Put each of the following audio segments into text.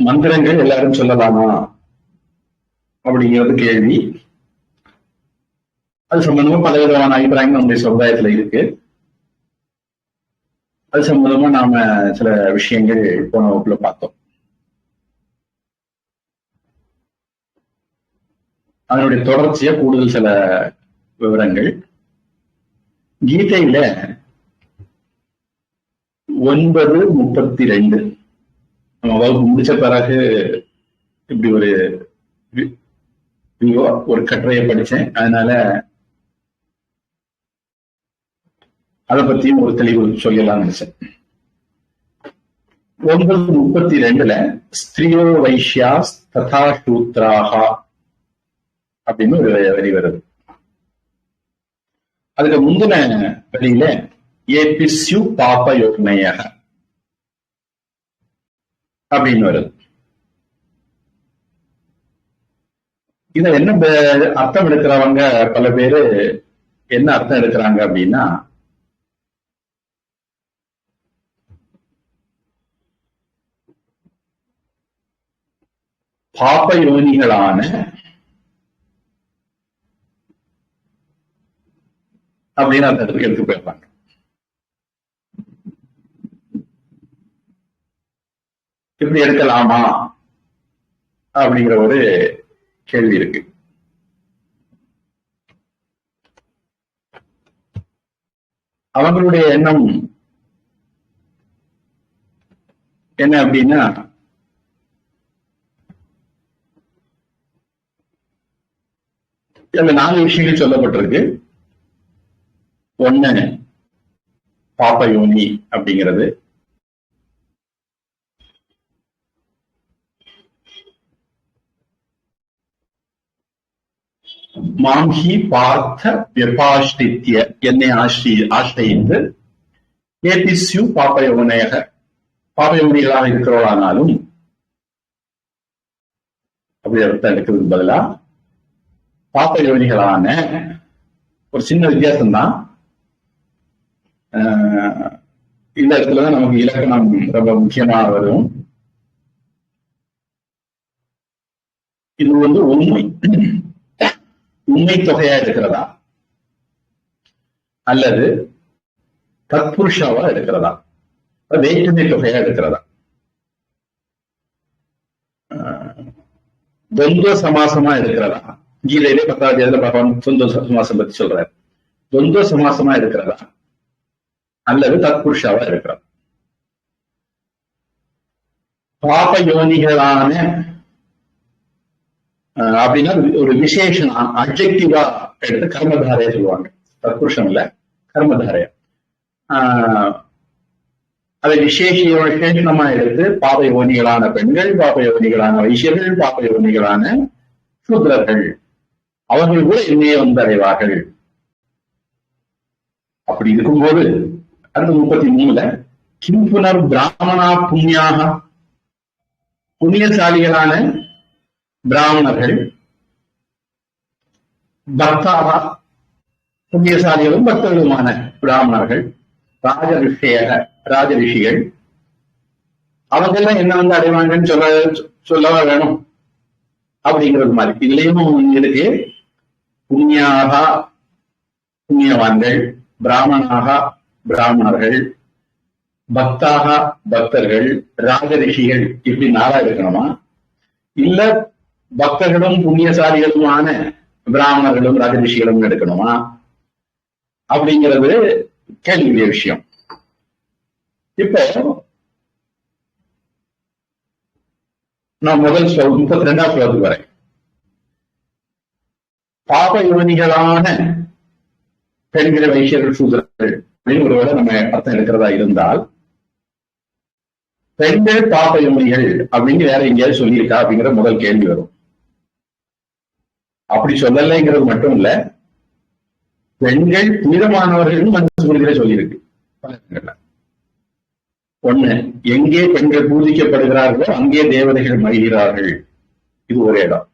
மந்திரங்கள் எல்லாரும் சொல்லலாமா? அப்படிங்கிறது கேள்வி. அது சம்பந்தமா பல விதமான அபிப்பிராயங்கள் நம்முடைய சமுதாயத்துல இருக்கு. அது சம்பந்தமா நாம சில விஷயங்கள் போன வகுப்புல பார்த்தோம். அதனுடைய தொடர்ச்சியா கூடுதல் சில விவரங்கள். கீதையில ஒன்பது முப்பத்தி ரெண்டு வகுப்பு முடிச்ச பிறகு இப்படி ஒரு ஒரு கட்டுரையை படிச்சேன் அதனால அதை பத்தியும் ஒரு தெளிவு சொல்லலாம் நினைச்சேன். ஒன்பது முப்பத்தி ரெண்டுல ஸ்திரியோ வைஷ்யா ததா சூத்ராகா அப்படின்னு ஒரு வரி வருது. அதுக்கு முந்தின வரியில ஏபிஸ்யு பாப யோர்மேயக அப்படின்னு வருது. இத என்ன அர்த்தம் எடுக்கிறவங்க பல பேரு என்ன அர்த்தம் எடுக்கிறாங்க அப்படின்னா பாப்ப யோனிகளான அப்படின்னு அர்த்தத்துக்கு எடுத்து போயிடுறாங்க இப்படி எடுக்கலாமா? அப்படிங்கிற ஒரு கேள்வி இருக்கு. அவங்களுடைய எண்ணம் என்ன அப்படின்னா இந்த நாலு விஷயங்கள் சொல்லப்பட்டிருக்கு. ஒண்ணு பாப்ப யோனி அப்படிங்கிறது. மாம்ஹி பார்த்த விபாஷ்டித்ய என்னை ஆஷ்டி ஆஷ்டயித்து ஏபிஸ்யு பாப்பயோனேக பாப்பயோனிகளாக இருக்கிறவளானாலும் அப்படி அர்த்தம் எடுக்கிறதுக்கு பதிலா பாப்பயோனிகளான ஒரு சின்ன வித்தியாசம் தான் இந்த இடத்துலதான் நமக்கு இலக்கணம் ரொம்ப முக்கியமா வரும். இது வந்து உண்மை. உண்மை தொகையா இருக்கிறதா அல்லது தத்புருஷாவா இருக்கிறதா வேற்றுமை தொகையா இருக்கிறதா துவந்த சமாசமா இருக்கிறதா கீதையிலே பத்தாவது பகவான் சொந்த சமாசம் பத்தி சொல்றாரு. துவந்த சமாசமா இருக்கிறதா அல்லது தத்புருஷாவா இருக்கிறதா பாப யோனிகளான அப்படின்னா ஒரு விசேஷம் அப்ஜெக்டிவா எடுத்து கர்மதாரையை சொல்லுவாங்க. தத்புருஷம் இல்ல கர்மதாரைய. ஆஹ் அதை விசேஷ விசேஷமா எடுத்து பாப யோனிகளான பெண்கள் பாப யோனிகளான வைசியர்கள் பாப யோனிகளான சூத்ரர்கள் அவர்கள் கூட என்னையே வந்து அடைவார்கள். அப்படி இருக்கும்போது அடுத்த முப்பத்தி மூணுல கிம் புனர் பிராமணா புண்ணியாக புண்ணியசாலிகளான பிராமணர்கள் பக்தாவா புண்ணியசாலிகளும் பக்தர்களுமான பிராமணர்கள் ராஜ ராஜரிஷிகள் ராஜ ரிஷிகள் அவங்கெல்லாம் என்ன வந்து அடைவாங்கன்னு சொல்ல சொல்லவா வேணும்? அப்படிங்கிறது மாதிரி. இதுலயும் இருக்கு. புண்ணியாக புண்ணியவான்கள் பிராமணாக பிராமணர்கள் பக்தாக பக்தர்கள் ராஜரிஷிகள் இப்படி நாளா இருக்கணுமா? இல்ல பக்தர்களும் புண்ணியசாலிகளுமான பிராமணர்களும் ரகரிஷிகளும் எடுக்கணுமா? அப்படிங்கிறது கேள்வி விஷயம். இப்போ நான் முதல் ஸ்லோகம் முப்பத்தி ரெண்டாம் ஸ்லோகத்துக்கு வரேன். பாப யோனிகளான பெண்கிற வைசியர்கள் சூதரர்கள் அப்படின்னு ஒருவேளை நம்ம அர்த்தம் எடுக்கிறதா இருந்தால் பெண்கள் பாப யோனிகள் அப்படின்னு வேற எங்கேயாவது சொல்லியிருக்கா அப்படிங்கிற முதல் கேள்வி வரும். அப்படி சொல்லலைங்கிறது மட்டும் இல்ல பெண்கள் புனிதமானவர்கள் மனுஸ்மிருதியில சொல்லியிருக்கு. ஒண்ணு எங்கே பெண்கள் பூஜிக்கப்படுகிறார்களோ அங்கே தேவதைகள் மகிழ்கிறார்கள். இது ஒரு இடம்.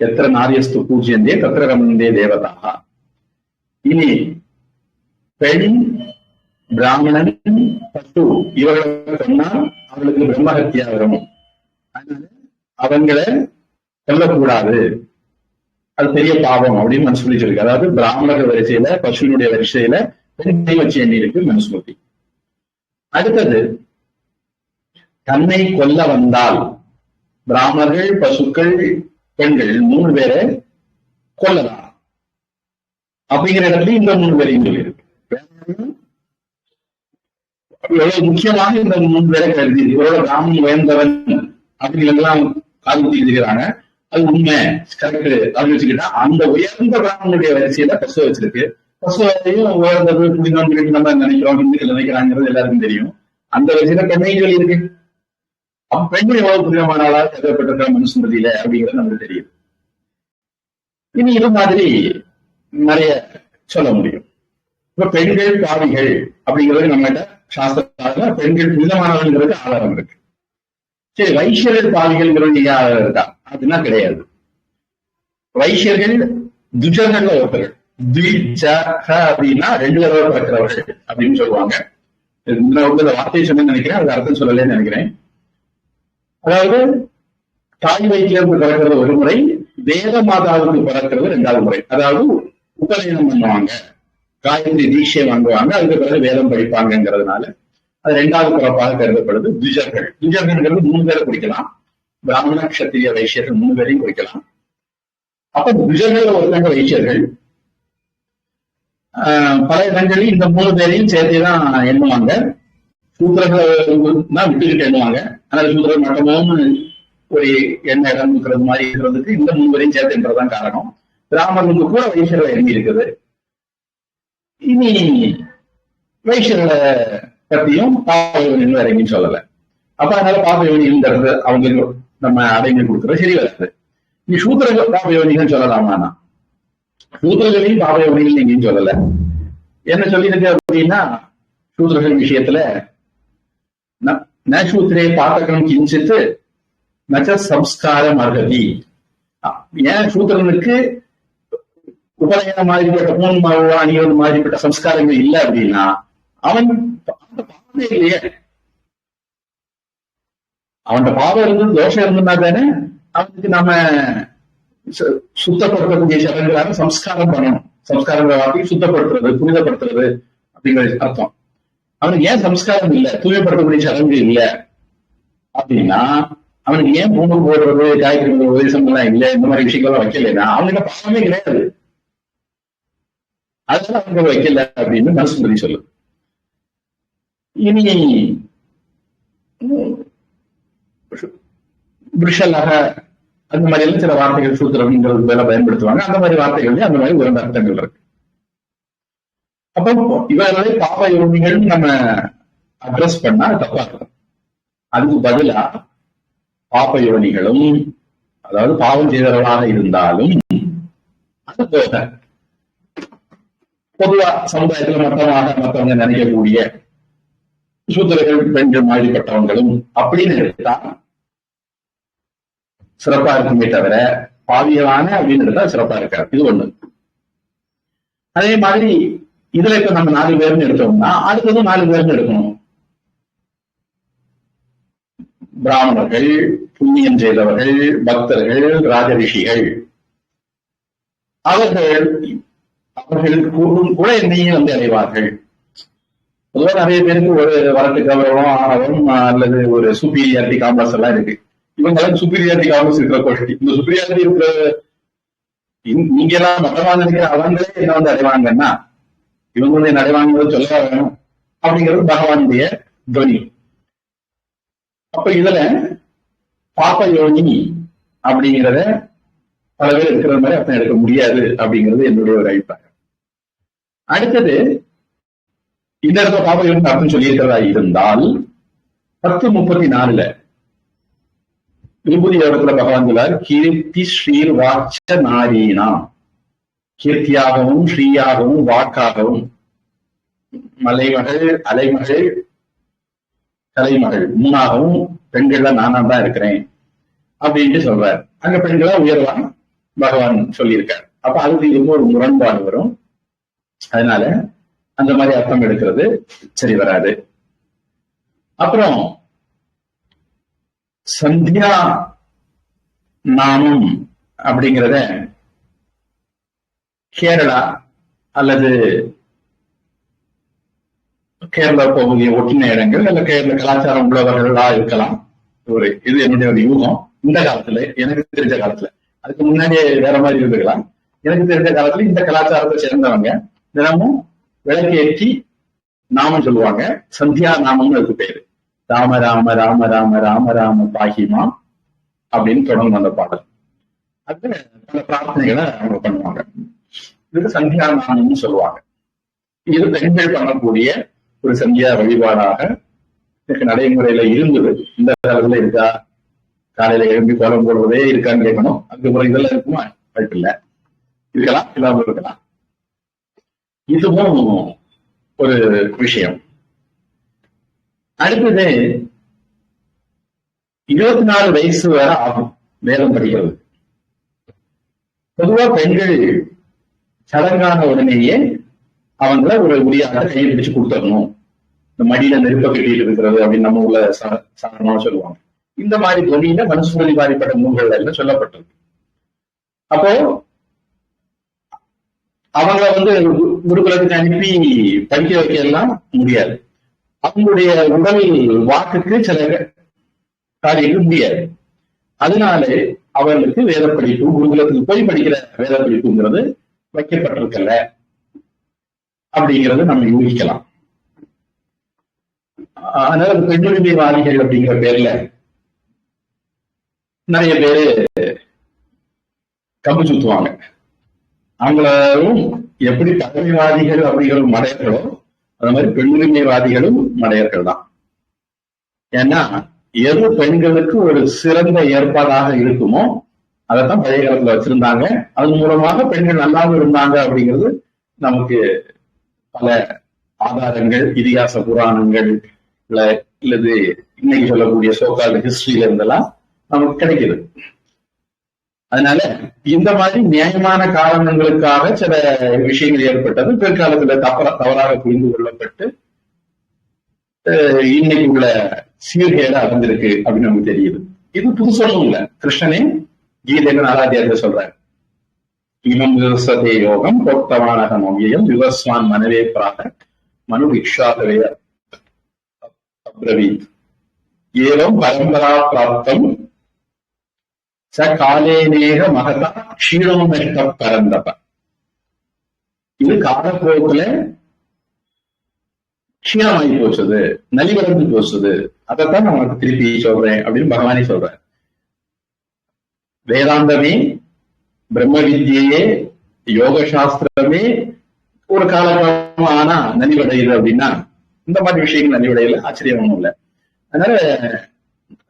எத்திர நாரியஸ்து பூஜ்யந்தே தத்திர ரமந்தே தேவதா. இனி பெண் பிராமணன் பசு இவர்களை சொன்னால் அவர்களுக்கு பிரம்மஹத்தியா வரும் அதனால அவங்களை சொல்லக்கூடாது. அது பெரிய பாவம் அப்படின்னு மனுஸ்மிருதி சொல்லிருக்கு அதாவது பிராமணர் வரிசையில பசுவினுடைய வரிசையில பெண்ணை வச்சு எண்ணி இருக்கு மனுஸ்மிருதி அடுத்தது தன்னை கொல்ல வந்தால் பிராமணர்கள் பசுக்கள் பெண்கள் மூணு பேரை கொல்லலாம். அப்படிங்கிற இடத்துல இந்த மூணு பேரையும் சொல்லியிருக்கு. எவ்வளவு முக்கியமாக இந்த மூணு பேரை கருதி இவரோட பிராமணன் உயர்ந்தவன் அப்படிங்கிறதெல்லாம் காது இருக்கிறாங்க அது உண்மை. கரெக்ட் அப்படின்னு வச்சுக்கிட்டா அந்த உயர்ந்த பிராமணனுடைய வரிசையில பசு வச்சிருக்கு. பசுவையும் உயர்ந்தது புனிதம் நம்ம நினைக்கிறோம் இந்துக்கள் நினைக்கிறாங்கிறது எல்லாருக்கும் தெரியும். அந்த வரிசையில பெண்ணையும் இருக்கு. அப்ப பெண்கள் எவ்வளவு புனிதமானாலா கருதப்பட்டிருக்கிற மனுஸ்மிருதியில அப்படிங்கிறது நமக்கு தெரியுது இனி இது மாதிரி நிறைய சொல்ல முடியும். இப்ப பெண்கள் பாவிகள் அப்படிங்கிறது நம்மகிட்ட சாஸ்திரத்தால பெண்கள் புனிதமானவங்கிறது ஆதாரம் இருக்கு. சரி வைஷ்யர்கள் பாவிகள்ங்கிறது ஏன் ஆதாரம் இருக்கா அப்படின்னா கிடையாது. வைஷ்யர்கள் துஜகங்கள்ல ஒருத்தர்கள் அப்படின்னா ரெண்டு தடவை பிறக்கிறவர்கள் அப்படின்னு சொல்லுவாங்க. இந்த வார்த்தையை சொன்னேன்னு நினைக்கிறேன் அது அர்த்தம் சொல்லலன்னு நினைக்கிறேன். அதாவது தாய் வைத்தியம் பிறக்கிறது ஒரு முறை வேத மாதாவுக்கு பிறக்கிறது ரெண்டாவது முறை. அதாவது உபநயனம் பண்ணுவாங்க. காயத்ரி தீட்சை வாங்குவாங்க அதுக்கு பிறகு வேதம் படிப்பாங்கங்கிறதுனால. அது ரெண்டாவது பிறப்பாக கருதப்படுது துஜர்கள். துஜர்கள்ங்கிறது மூணு பேரை குறிக்கலாம். பிராமண கஷத்திரிய வைசியர்கள் மூணு பேரையும் குறிக்கலாம். அப்ப துஜர்கள் ஒருத்தங்க வைசியர்கள் ஆஹ் பல இடங்களில் இந்த மூணு பேரையும் சேர்த்துதான் எண்ணுவாங்க. சூத்திரர்கள் விட்டுக்கிட்டு எண்ணுவாங்க. ஆனால் சூத்திரர் மட்டமும் ஒரு எண்ணெய் இடம் இருக்கிறது மாதிரி இருக்கிறதுக்கு இந்த மூணு பேரையும் சேர்த்துன்றதுதான் காரணம். பிராமணர்களுக்கு கூட வைசியர்களை எண்ணி இருக்குது. இனி வைசியர்களை பத்தியும் பாபயோனின்னு வேற எங்கேயும் சொல்லல. அப்ப அதனால பாபயோனிங்கிறது அவங்களுக்கு நம்ம அடைமை கொடுக்கறது சரி வருது. நீ சூத்திர பாபயோனிகள் சொல்லலாமாண்ணா? சூத்திரகளையும் பாபயோனிகள் எங்கேயும் சொல்லல. என்ன சொல்லியிருக்கு அப்படின்னா சூத்திரர்கள் விஷயத்துல ந சூத்திரே பாத்தகம் கிஞ்சித்து நச்ச சம்ஸ்காரம் அர்ஹதி ஏன் சூத்திரனுக்கு உபநயன மாதிரிப்பட்ட பூன் மாதிரிப்பட்ட சம்ஸ்காரங்கள் இல்லை அப்படின்னா அவன் அந்த பாவமே இல்லையே அவன் பாவம் இருந்து தோஷம் இருந்ததுனா தானே அவனுக்கு நாம சுத்தப்படுத்தக்கூடிய சடங்குகளாக சம்ஸ்காரம் பண்ணணும். சம்ஸ்காரங்கிற வார்த்தைக்கு சுத்தப்படுத்துறது புனிதப்படுத்துறது அப்படிங்கிற அர்த்தம். அவனுக்கு ஏன் சம்ஸ்காரம் இல்லை? தூய்மைப்படுத்தக்கூடிய சடங்கு இல்லை. அப்படின்னா அவனுக்கு ஏன் பூமி போடுறது காய்கறி உபதேசம் எல்லாம் இல்லை இந்த மாதிரி விஷயங்கள்லாம் வைக்கலைன்னா அவனுக்கு பாவமே கிடையாது. அதனால அவங்க வைக்கல அப்படின்னு மனசு சொல்லு இனி விஷலக அந்த மாதிரி எல்லாம் சில வார்த்தைகள் சூத்திரம்ங்கிறது மேல பயன்படுத்துவாங்க. அந்த மாதிரி வார்த்தைகள் அந்த மாதிரி உயர்ந்த அர்த்தங்கள் இருக்கு. அப்போ இவர்களை பாப யோகிகள் நம்ம அட்ரஸ் பண்ணா தப்பா இருக்கும் அதுக்கு பதிலா பாப்ப யோனிகளும் அதாவது பாவம் செய்தவர்களாக இருந்தாலும் அது போக பொதுவா சமுதாயத்துல மொத்தமாக மற்றவங்க நினைக்கக்கூடிய சூத்திரர்கள் பெண்கள் மாறிப்பட்டவங்களும் அப்படின்னு எடுத்தா சிறப்பா இருக்குமே தவிர பாவியலான அப்படின்னு எடுத்தா சிறப்பா இருக்காது. இது ஒண்ணு. அதே மாதிரி இதுல இப்ப நம்ம நாலு பேர்னு எடுத்தோம்னா அடுத்ததும் நாலு பேர்னு எடுக்கணும். பிராமணர்கள் புண்ணியம் செய்தவர்கள் பக்தர்கள் ராஜரிஷிகள். அவர்கள் அவர்கள் கூட என்னையும் வந்து அடைவார்கள். பொதுவாக நிறைய பேருக்கு ஒரு வரட்டு கௌரவம் ஆணவம் அல்லது ஒரு சுப்பீரியாரிட்டி காம்ப்ளெக்ஸ் எல்லாம் இருக்கு. இவங்க எல்லாம் சுப்பீரியாரிட்டி காம்ப்ளெக்ஸ் இருக்கிற கோஷ்டி இந்த சுப்பீரியாரிட்டி இருக்கிற நீங்க எல்லாம் மொத்தமா நினைக்கிற அவங்களே என்ன வந்து அடைவாங்கன்னா இவங்க வந்து என்ன அடைவாங்கன்னு சொல்ல வேணும் அப்படிங்கிறது பகவானுடைய துவனி. அப்ப இதுல பாப்ப யோனி அப்படிங்கிறத பல பேர் இருக்கிற மாதிரி அர்த்தம் எடுக்க முடியாது அப்படிங்கிறது என்னுடைய ஒரு அபிப்பிராயம். அடுத்தது இந்த பாப பாப்ப அர்த்தம் சொல்லியிருக்கிறதா இருந்தால் பத்து முப்பத்தி நாலுல விபூதி இடத்துல பகவான் சொல்லார் கீர்த்தி ஸ்ரீர் வாட்ச நாரீனா கீர்த்தியாகவும் ஸ்ரீயாகவும் வாக்காகவும். மலைமகள் அலைமகள் தலைமகள். மூணாகவும் பெண்கள்ல நானா தான் இருக்கிறேன். அப்படின்ட்டு சொல்றார். அங்க பெண்களா உயர்வான் பகவான் சொல்லியிருக்காரு. அப்ப அதுக்கு ரொம்ப ஒரு முரண்பாடு வரும். அதனால அந்த மாதிரி அர்த்தம் எடுக்கிறது சரி வராது. அப்புறம் சந்தியா நாமம் அப்படிங்கிறத கேரளா அல்லது கேரளா பகுதியை ஒட்டின இடங்கள் அல்ல கேரள கலாச்சாரம் உள்ளவர்களா இருக்கலாம். ஒரு இது என்னுடைய ஒரு யூகம். இந்த காலத்துல எனக்கு தெரிஞ்ச காலத்துல. அதுக்கு முன்னாடியே வேற மாதிரி இருந்துக்கலாம் எனக்கு தெரிஞ்ச காலத்துல இந்த கலாச்சாரத்தை சேர்ந்தவங்க தினமும் விளக்கேற்றி நாமம் சொல்லுவாங்க. சந்தியா நாமம்னு அதுக்கு பேரு. ராம ராம ராம ராம ராம ராம பாகிமா அப்படின்னு தொடங்கும் அந்த பாடல். அது பல பிரார்த்தனைகளை அவங்க பண்ணுவாங்க. இதுக்கு சந்தியா நாமம்னு சொல்லுவாங்க. இது பெண்கள் பண்ணக்கூடிய ஒரு சந்தியா வழிபாடாக நடைமுறையில இருந்தது. இந்த காலத்துல இருக்கா? காலையில எழும்பி கோலம் போடுறதே இருக்கான்னு கேட்கணும். அதுக்கப்புறம் இதெல்லாம் இருக்குமா? வாய்ப்பு இல்ல இருக்கலாம். இல்லாமல் இருக்கலாம். இதுவும் ஒரு விஷயம். அடுத்தது இருபத்தி நாலு வயசு வரை ஆகும் வேதம் படிக்கிறது. பொதுவா பெண்கள் சடங்கான உடனேயே அவங்கள ஒரு உரியாக கையை பிடிச்சு கொடுத்துடணும். இந்த மடியில நெருப்ப கட்டிட்டு இருக்கிறது அப்படின்னு நம்ம உள்ள சாதாரணமா சொல்லுவாங்க. இந்த மாதிரி தொழில மனசு பாதிப்பட்ட நூல்கள் எல்லாம் சொல்லப்பட்டிருக்கு. அப்போ அவங்கள வந்து குருகுலத்துக்கு அனுப்பி படிக்க வைக்கலாம் எல்லாம் முடியாது. அவங்களுடைய உடல் வாக்குக்கு சில காரியங்கள் முடியாது. அதனால அவர்களுக்கு வேத படிப்பு குருகுலத்துக்கு போய் படிக்கிற வேத படிப்புங்கிறது வைக்கப்பட்டிருக்கல. அப்படிங்கறது நம்ம யூகிக்கலாம். அதனால அது பெண்ணுரிமைவாதிகள் அப்படிங்கிற பேர்ல நிறைய பேரு கம்பு சுத்துவாங்க. அவங்களும் எப்படி பதவிவாதிகள் அப்படிங்கிற மடையர்களோ அது மாதிரி பெண்ணுரிமைவாதிகளும் மடையர்கள் தான் ஏன்னா எது பெண்களுக்கு ஒரு சிறந்த ஏற்பாடாக இருக்குமோ அதைத்தான் பழைய காலத்துல வச்சிருந்தாங்க. அதன் மூலமாக பெண்கள் நல்லாவும் இருந்தாங்க அப்படிங்கிறது நமக்கு பல ஆதாரங்கள் இதிகாச புராணங்கள் இல்ல இல்லது இன்னைக்கு சொல்லக்கூடிய சோகால் ஹிஸ்டரியில இருந்தெல்லாம் நமக்கு கிடைக்குது. அதனால இந்த மாதிரி நியாயமான காரணங்களுக்காக சில விஷயங்கள் ஏற்பட்டது பிற்காலத்துல தவற தவறாக புரிந்து கொள்ளப்பட்டு அஹ், இன்னைக்கு உள்ள சீர்கேடா அடைஞ்சிருக்கு அப்படின்னு நமக்கு தெரியுது. இது புதுசொல்லும் இல்ல. கிருஷ்ணனே கீதைன்னு நாலாத்தியாரத்தை சொல்றாரு. இமம் விவசதே யோகம் போக்தவானகம் அவ்வியம் விவஸ்வான் மனவே பிராக மனு விக்ஷாதவே அப்ரவீத். ஏவம் பரம்பரா பிராப்தம் ச காலேனேக மகதா க்ஷீணோமெட்ட பரந்தப. இது காலப்போக்குல க்ஷீணமாகி போச்சது நலிவரந்து போச்சது. அதைத்தான் நான் உனக்கு திருப்பி சொல்றேன் அப்படின்னு பகவானே சொல்றேன் வேதாந்தமே பிரம்ம வித்யையே யோக சாஸ்திரமே ஒரு காலகாலமா ஆனா நலிவடையுது அப்படின்னா இந்த மாதிரி விஷயங்கள் நலிவடையில ஆச்சரியம் ஒண்ணும் இல்லை. அதனால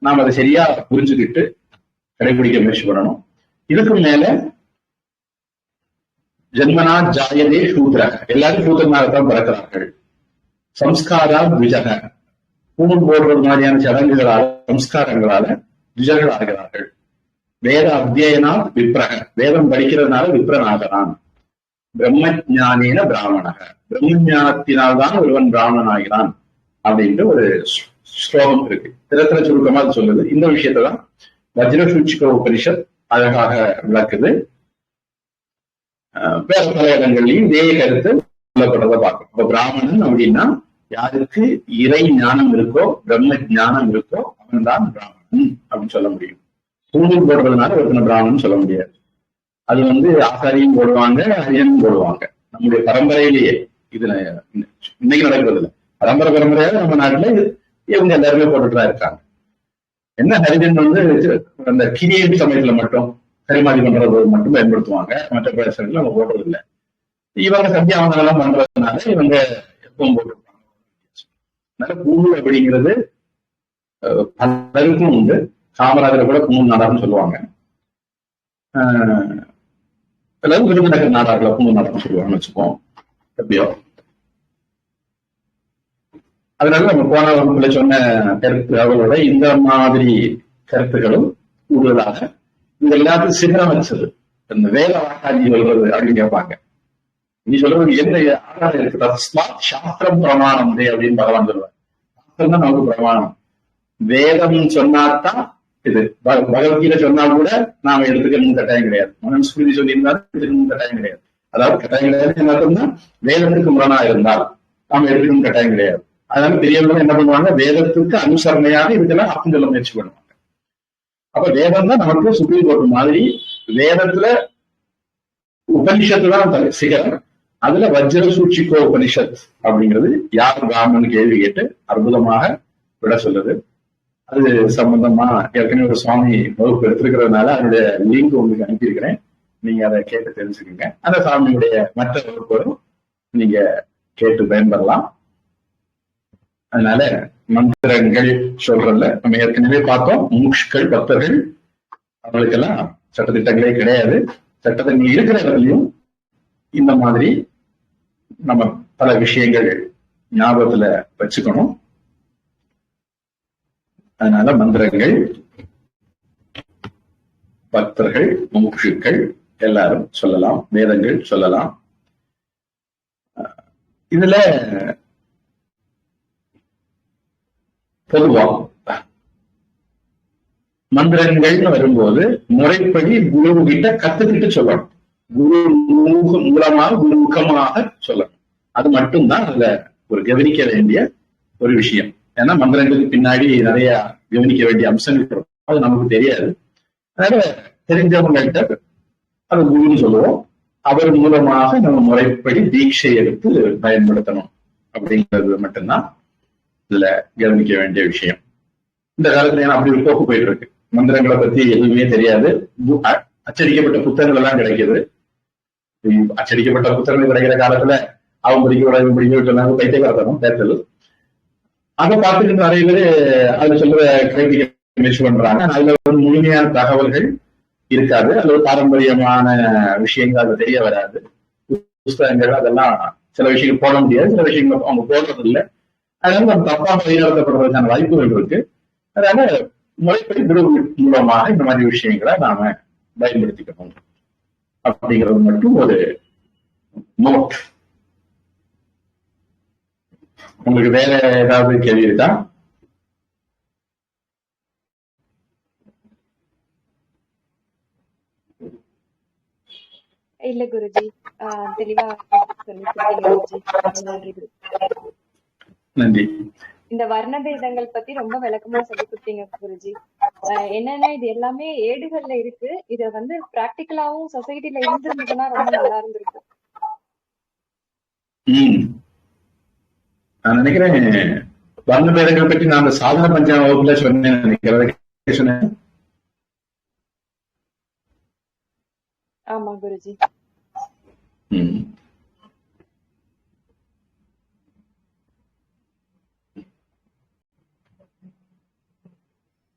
நாம் அதை சரியா புரிஞ்சுக்கிட்டு கடைபிடிக்க முயற்சி பண்ணணும் இதுக்கு மேல ஜென்மனா ஜாயதே சூத்ர எல்லாரும் சூத்திரனாகத்தான் பிறக்கிறார்கள். சம்ஸ்காரா விஜக பூமன் போடுறது மாதிரியான சடங்குகளால சம்ஸ்காரங்களால துஜர்கள் ஆகிறார்கள். வேத அத்தியனா விப்ரக. வேதம் படிக்கிறதுனால விப்ரனாகிறான் பிரம்ம ஜானேன பிராமணக. பிரம்ம ஞானத்தினால்தான் ஒருவன் பிராமணன் ஆகிறான் அப்படின்ற ஒரு ஸ்லோகம் இருக்கு. திரத்திர சுருக்கமா அது சொல்லுது. இந்த விஷயத்தான் வஜ்ரசூச்சிக உபனிஷத் அழகாக விளக்குது. அஹ் வேற பல இடங்கள்லயும் இதே கருத்து சொல்லப்படுறத பார்க்கணும் இப்ப பிராமணன் அப்படின்னா யாருக்கு இறை ஞானம் இருக்கோ பிரம்ம ஞானம் இருக்கோ அவன் தான் பிராமணன் அப்படின்னு சொல்ல முடியும். தூண்டில் போடுறதுனால ஒருத்தனை பிராமணன் சொல்ல முடியாது. அது வந்து ஆசாரியும் போடுவாங்க ஹரியனும் போடுவாங்க. நம்முடைய பரம்பரையிலேயே இதுல இன்னைக்கு நடக்கிறது இல்லை பரம்பரை பரம்பரையாக நம்ம நாட்டுல இவங்க எல்லாருமே போட்டுட்டு தான் இருக்காங்க. என்ன ஹரிஜன் வந்து அந்த கிரியேட் சமயத்துல மட்டும் கரிமாதி பண்றது மட்டும் பயன்படுத்துவாங்க. மற்ற பேசுறதுல அவங்க போடுறது இல்ல இவங்க சத்தியாவதெல்லாம் பண்றதுனால இவங்க எப்பவும் போட்டிருப்பாங்க. அதனால கூழ் அப்படிங்கிறது பலருக்கும் உண்டு. காமராஜர் கூட பூணூல் நாடார்னு சொல்லுவாங்க. ஆஹ், அல்லது விருதுநகர் நாடார்ல நாடார்னு சொல்லுவாங்கன்னு வச்சுப்போம். எப்படியோ. அதனால நம்ம போன வகுப்புல சொன்ன கருத்து அவளோட இந்த மாதிரி கருத்துகளும் கூடுதலாக இது எல்லாத்தையும் சிகரம் வச்சது. இந்த வேலை வாக்காஞ்சி சொல்றது அப்படின்னு கேட்பாங்க. நீ சொல்றது எந்த ஆதாரம் இருக்கு தஸ்மாத் சாஸ்திரம் பிரமாணம் தே அப்படின்னு பகவான் சொல்லுவார் சாஸ்திரம் தான் நமக்கு பிரமாணம். வேதம் சொன்னாதான் இது. பகவத்கீதை சொன்னா கூட நாம எடுத்துக்கணும் கட்டாயம் கிடையாது. மனுஸ்மிருதி சொல்லியிருந்தாலும் எடுத்துக்கணும் கட்டாயம் கிடையாது. அதாவது கட்டாயம் கிடையாது என்ன அர்த்தம்னா வேதத்துக்கு முரணா இருந்தால். நாம எடுத்துக்கணும் கட்டாயம் கிடையாது. அதனால பெரியவங்க என்ன பண்ணுவாங்க? வேதத்துக்கு அனுசரணையாக இதுக்கெல்லாம் அர்த்தம் சொல்ல முயற்சி பண்ணுவாங்க. அப்ப வேதம் தான் நமக்கு சுப்ரீம் கோர்ட் மாதிரி வேதத்துல உபனிஷத்து தான் சிகரம் அதுல வஜ்ர சூட்சிக்கோ உபனிஷத் அப்படிங்கிறது யார் பிராமணன் கேள்வி கேட்டு அற்புதமாக விட சொல்லுது. அது சம்பந்தமா ஏற்கனவே ஒரு சுவாமி வகுப்பு எடுத்திருக்கிறதுனால அதனுடைய லிங்க் உங்களுக்கு அனுப்பியிருக்கிறேன். நீங்க அதை கேட்டு தெரிஞ்சுக்கோங்க. அந்த சுவாமியுடைய மற்ற வகுப்புகளும் நீங்க கேட்டு பயன்பெறலாம் அதனால மந்திரங்கள் சொல்றதுல நம்ம ஏற்கனவே பார்த்தோம். மூக்ஷ்கள் பக்தர்கள் அவங்களுக்கெல்லாம் சட்டத்திட்டங்களே கிடையாது. சட்டத்திட்டங்கள் இருக்கிற இந்த மாதிரி நம்ம பல விஷயங்கள் ஞாபகத்துல வச்சுக்கணும். அதனால மந்திரங்கள் பக்தர்கள் முமுட்சுக்கள் எல்லாரும் சொல்லலாம். வேதங்கள் சொல்லலாம். இதுல பொதுவா மந்திரங்கள்னு வரும்போது முறைப்படி குரு கிட்ட கத்துக்கிட்டு சொல்லணும். குரு மூலமாக குருமுகமாக சொல்லணும். அது மட்டும்தான் அதுல ஒரு கவனிக்க வேண்டிய ஒரு விஷயம். ஏன்னா மந்திரங்களுக்கு பின்னாடி நிறைய கவனிக்க வேண்டிய அம்சங்கள் இருக்கும். அது நமக்கு தெரியாது. அதனால தெரிஞ்சவங்கள்ட்ட அது குருன்னு சொல்லுவோம். அவர் மூலமாக நம்ம முறைப்படி தீட்சை எடுத்து பயன்படுத்தணும். அப்படிங்கிறது மட்டும்தான். இதுல கவனிக்க வேண்டிய விஷயம். இந்த காலத்துல ஏன்னா அப்படி ஒரு போக்கு போயிட்டு இருக்கு மந்திரங்களை பத்தி எதுவுமே தெரியாது. அச்சடிக்கப்பட்ட புத்தகங்கள் எல்லாம் கிடைக்குது அச்சடிக்கப்பட்ட புத்தகங்கள் கிடைக்கிற காலத்துல அவன் பிடிக்க இவன் பிடிக்க விட சொன்னாங்க தேர்தல் அதை பார்த்துட்டு நிறைய பேர் அதுல சொல்ற கிரைட்டிக்க முயற்சி பண்றாங்க. அதுல ஒரு முழுமையான தகவல்கள் இருக்காது. அது ஒரு பாரம்பரியமான விஷயங்கள் அது தெரிய வராது. புஸ்தகங்கள் அதெல்லாம் சில விஷயங்கள் போட முடியாது. சில விஷயங்கள் அவங்க போடுறது இல்லை அதனால நம்ம தப்பா வழிநடத்தப்படுறதுக்கான வாய்ப்புகள் இருக்கு. அதனால முறைப்படி குரு மூலமாக இந்த மாதிரி விஷயங்களை நாம பயன்படுத்திக்கணும். அப்படிங்கிறது மட்டும் ஒரு நோட் உங்களுக்கு வேற ஏதாவது கேள்வி இருக்கா? இல்ல குருஜி. தெளிவா சொல்லி குருஜி. நன்றி நன்றி. இந்த வர்ணபேதங்கள் பத்தி ரொம்ப விளக்கமா சொல்லி கொடுத்தீங்க குருஜி. என்னன்னா இது எல்லாமே ஏடுகள்ல இருக்கு. இத வந்து பிராக்டிக்கலாவும் சொசைட்டில இருந்திருந்ததுன்னா ரொம்ப நல்லா இருந்திருக்கும். நான் நினைக்கிறேன் வர்ண பேதங்கள் பற்றி நான் சாதன பஞ்சாங்க வகுப்புல சொன்னேன் நினைக்கிறேன். ஆமா குருஜி.